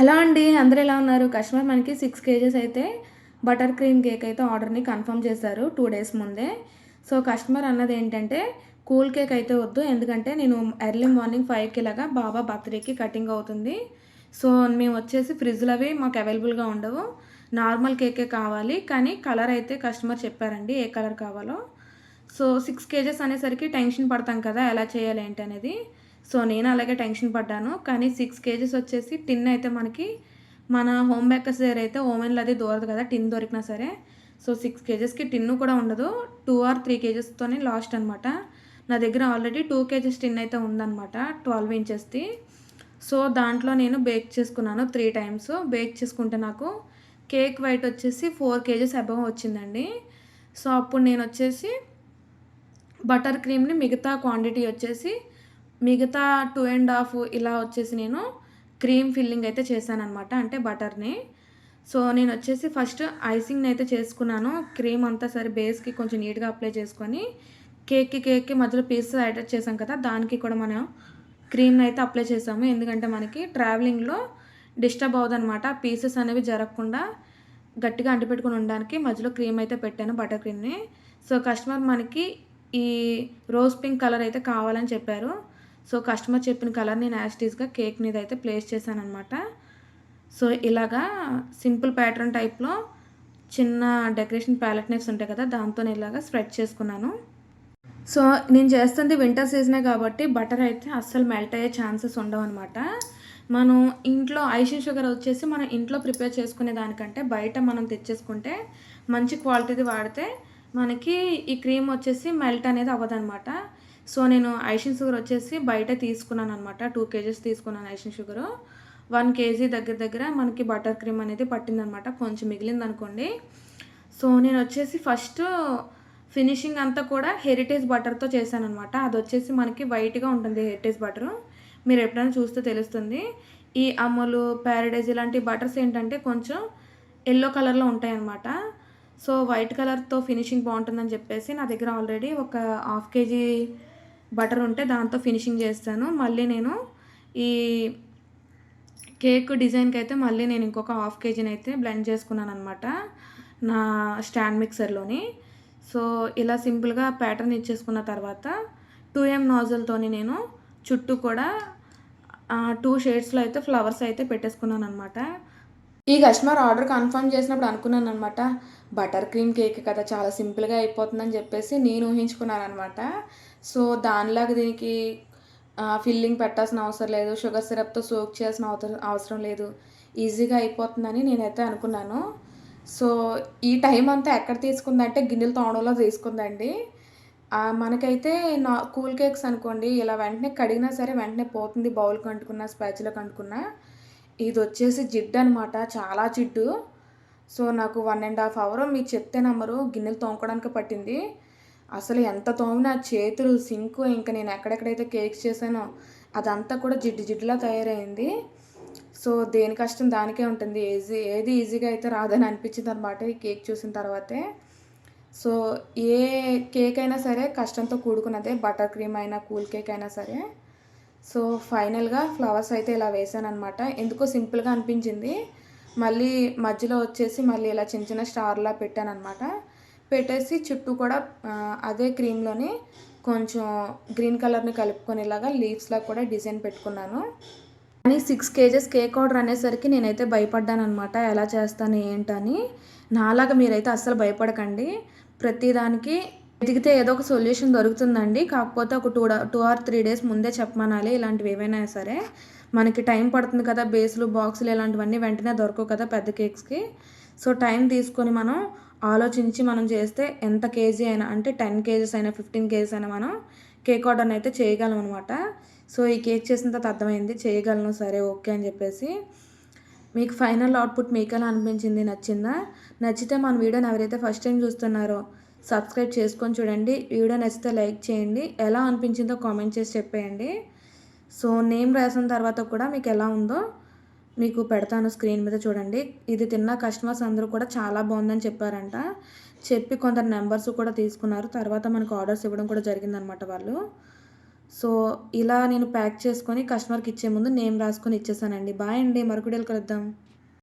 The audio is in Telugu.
హలో అండి? అందరూ ఎలా ఉన్నారు? కస్టమర్ మనకి సిక్స్ కేజెస్ అయితే బటర్ క్రీమ్ కేక్ అయితే ఆర్డర్ని కన్ఫర్మ్ చేశారు టూ డేస్ ముందే. సో కస్టమర్ అన్నది ఏంటంటే కూల్ కేక్ అయితే వద్దు. ఎందుకంటే నేను ఎర్లీ మార్నింగ్ ఫైవ్కి ఇలాగా బాబా బర్త్డేకి కటింగ్ అవుతుంది. సో మేము వచ్చేసి ఫ్రిడ్జ్లు అవి మాకు అవైలబుల్గా ఉండవు. నార్మల్ కేకే కావాలి. కానీ కలర్ అయితే కస్టమర్ చెప్పారండి ఏ కలర్ కావాలో. సో సిక్స్ కేజెస్ అనేసరికి టెన్షన్ పడతాం కదా ఎలా చేయాలి ఏంటి అనేది. సో నేను అలాగే టెన్షన్ పడ్డాను. కానీ సిక్స్ కేజెస్ వచ్చేసి టిన్ అయితే మనకి మన హోమ్ బేకర్స్ దగ్గర అయితే ఓవెన్లు అది దూరదు కదా టిన్ దొరికినా సరే. సో సిక్స్ కేజెస్కి టిన్ను కూడా ఉండదు. టూ ఆర్ త్రీ కేజెస్తోనే లాస్ట్ అనమాట నా దగ్గర ఆల్రెడీ టూ కేజెస్ టిన్ అయితే ఉందన్నమాట ట్వెల్వ్ ఇంచెస్ది సో దాంట్లో నేను బేక్ చేసుకున్నాను త్రీ టైమ్స్ బేక్ చేసుకుంటే నాకు కేక్ వైట్ వచ్చేసి ఫోర్ కేజెస్ అబవ్ వచ్చిందండి. సో అప్పుడు నేను వచ్చేసి బటర్ క్రీమ్ని మిగతా క్వాంటిటీ వచ్చేసి మిగతా టూ అండ్ హాఫ్ ఇలా వచ్చేసి నేను క్రీమ్ ఫిల్లింగ్ అయితే చేశాను అనమాట అంటే బటర్ని. సో నేను వచ్చేసి ఫస్ట్ ఐసింగ్ని అయితే చేసుకున్నాను. క్రీమ్ అంతా సరే బేస్కి కొంచెం నీట్గా అప్లై చేసుకొని కేక్కి కేక్కి మధ్యలో పీసెస్ అటాచ్ చేసాం కదా దానికి కూడా మనం క్రీమ్ని అయితే అప్లై చేసాము ఎందుకంటే మనకి ట్రావెలింగ్లో డిస్టర్బ్ అవ్వదనమాట పీసెస్ అనేవి జరగకుండా గట్టిగా అంటిపెట్టుకుని ఉండడానికి మధ్యలో క్రీమ్ అయితే పెట్టాను బటర్ క్రీమ్ని సో కస్టమర్ మనకి ఈ రోజ్ పింక్ కలర్ అయితే కావాలని చెప్పారు. సో కస్టమర్ చెప్పిన కలర్ నేను యాస్టీస్గా కేక్ మీద అయితే ప్లేస్ చేశాను అనమాట సో ఇలాగా సింపుల్ ప్యాటర్న్ టైప్లో చిన్న డెకరేషన్ ప్యాలెట్ నెక్స్ ఉంటాయి కదా దాంతో ఇలాగా స్ప్రెడ్ చేసుకున్నాను. సో నేను చేస్తుంది వింటర్ సీజనే కాబట్టి బటర్ అయితే అస్సలు మెల్ట్ అయ్యే ఛాన్సెస్ ఉండవు అనమాట మనం ఇంట్లో ఐషన్ షుగర్ వచ్చేసి మనం ఇంట్లో ప్రిపేర్ చేసుకునే దానికంటే బయట మనం తెచ్చేసుకుంటే మంచి క్వాలిటీది వాడితే మనకి ఈ క్రీమ్ వచ్చేసి మెల్ట్ అనేది అవ్వదనమాట సో నేను ఐషిన్ షుగర్ వచ్చేసి బయట తీసుకున్నాను అనమాట టూ కేజీస్ తీసుకున్నాను ఐషిన్ షుగర్. వన్ కేజీ దగ్గర దగ్గర మనకి బటర్ క్రీమ్ అనేది పట్టిందనమాట కొంచెం మిగిలింది అనుకోండి సో నేను వచ్చేసి ఫస్ట్ ఫినిషింగ్ అంతా కూడా హెరిటేజ్ బటర్తో చేశాను అనమాట అది వచ్చేసి మనకి వైట్గా ఉంటుంది హెరిటేజ్ బటర్. మీరు ఎప్పుడైనా చూస్తే తెలుస్తుంది. ఈ అమలు ప్యారడైజ్ ఇలాంటి బటర్స్ ఏంటంటే కొంచెం ఎల్లో కలర్లో ఉంటాయన్నమాట. సో వైట్ కలర్తో ఫినిషింగ్ బాగుంటుందని చెప్పేసి నా దగ్గర ఆల్రెడీ ఒక హాఫ్ కేజీ బటర్ ఉంటే దాంతో ఫినిషింగ్ చేస్తాను. మళ్ళీ నేను ఈ కేక్ డిజైన్కి అయితే మళ్ళీ నేను ఇంకొక హాఫ్ కేజీని అయితే బ్లెండ్ చేసుకున్నాను అనమాట నా స్టాండ్ మిక్సర్లోని. సో ఇలా సింపుల్గా ప్యాటర్న్ ఇచ్చేసుకున్న తర్వాత టూ ఎం నాజల్తోని నేను చుట్టూ కూడా టూ షేడ్స్లో అయితే ఫ్లవర్స్ అయితే పెట్టేసుకున్నాను అనమాట ఈ కస్టమర్ ఆర్డర్ కన్ఫర్మ్ చేసినప్పుడు అనుకున్నాను అనమాట బటర్ క్రీమ్ కేక్ కదా చాలా సింపుల్గా అయిపోతుందని చెప్పేసి నేను ఊహించుకున్నాను అనమాట సో దానిలాగా దీనికి ఫిల్లింగ్ పెట్టాల్సిన అవసరం లేదు. షుగర్ సిరప్తో సోక్ చేయాల్సిన అవసరం లేదు. ఈజీగా అయిపోతుందని నేనైతే అనుకున్నాను. సో ఈ టైం అంతా ఎక్కడ తీసుకుందంటే గిన్నెలు తోడంలో తీసుకుందండి. మనకైతే నా కూల్ కేక్స్ అనుకోండి ఇలా వెంటనే కడిగినా సరే వెంటనే పోతుంది బౌల్కి కంటుకున్నా స్పాచ్లో అంటుకున్నా ఇది వచ్చేసి జిడ్డు అనమాట చాలా జిడ్డు. సో నాకు వన్ అండ్ హాఫ్ అవర్ మీకు చెప్తే నమ్మరు గిన్నెలు తోముకోవడానికి పట్టింది. అసలు ఎంత తోమినా చేతులు సింకు ఇంకా నేను ఎక్కడెక్కడైతే కేక్స్ చేశానో అదంతా కూడా జిడ్డు జిడ్డులా తయారైంది. సో దేని కష్టం దానికే ఉంటుంది. ఈజీ ఏది ఈజీగా అయితే రాదని అనిపించింది అనమాట ఈ కేక్ చూసిన తర్వాతే. సో ఏ కేక్ అయినా సరే కష్టంతో కూడుకున్నదే. బటర్ క్రీమ్ అయినా కూల్ కేక్ అయినా సరే. సో ఫైనల్గా ఫ్లవర్స్ అయితే ఇలా వేసాను అనమాట ఎందుకో సింపుల్గా అనిపించింది. మళ్ళీ మధ్యలో వచ్చేసి మళ్ళీ ఇలా చిన్న చిన్న స్టార్లా పెట్టాను అనమాట పెట్టేసి చుట్టూ కూడా అదే క్రీమ్లోని కొంచెం గ్రీన్ కలర్ని కలుపుకొని ఇలాగా లీవ్స్లా కూడా డిజైన్ పెట్టుకున్నాను. కానీ సిక్స్ కేజెస్ కేక్ ఆర్డర్ అనేసరికి నేనైతే భయపడ్డాను అనమాట ఎలా చేస్తాను ఏంటని. నాలాగా మీరైతే అస్సలు భయపడకండి. ప్రతిదానికి వెతికితే ఏదో ఒక సొల్యూషన్ దొరుకుతుందండి. కాకపోతే ఒక two two or three days ముందే చెప్పమనాలి ఇలాంటివి ఏవైనా సరే. మనకి టైం పడుతుంది కదా బేస్లు బాక్సులు ఇలాంటివన్నీ వెంటనే దొరకవు కదా పెద్ద కేక్స్కి సో టైం తీసుకొని మనం ఆలోచించి మనం చేస్తే ఎంత కేజీ అయినా అంటే టెన్ కేజెస్ అయినా ఫిఫ్టీన్ కేజీస్ అయినా మనం కేక్ ఆర్డర్ అయితే చేయగలం అనమాట సో ఈ కేక్ చేసిన తర్వాత అర్థమైంది చేయగలను సరే ఓకే అని చెప్పేసి. మీకు ఫైనల్ అవుట్పుట్ మీకు ఎలా అనిపించింది నచ్చిందా? నచ్చితే మన వీడియోని ఎవరైతే ఫస్ట్ టైం చూస్తున్నారో సబ్స్క్రైబ్ చేసుకొని చూడండి. వీడియో నచ్చితే లైక్ చేయండి. ఎలా అనిపించిందో కామెంట్ చేసి చెప్పేయండి. సో నేమ్ రాసిన తర్వాత కూడా మీకు ఎలా ఉందో మీకు పెడతాను స్క్రీన్ మీద చూడండి. ఇది తిన్న కస్టమర్స్ అందరూ కూడా చాలా బాగుందని చెప్పారంట. చెప్పి కొందరు నెంబర్స్ కూడా తీసుకున్నారు. తర్వాత మనకు ఆర్డర్స్ ఇవ్వడం కూడా జరిగిందనమాట వాళ్ళు. సో ఇలా నేను ప్యాక్ చేసుకొని కస్టమర్కి ఇచ్చే ముందు నేమ్ రాసుకొని ఇచ్చేసానండి. బాయ్ అండి. మరొక కలుద్దాం.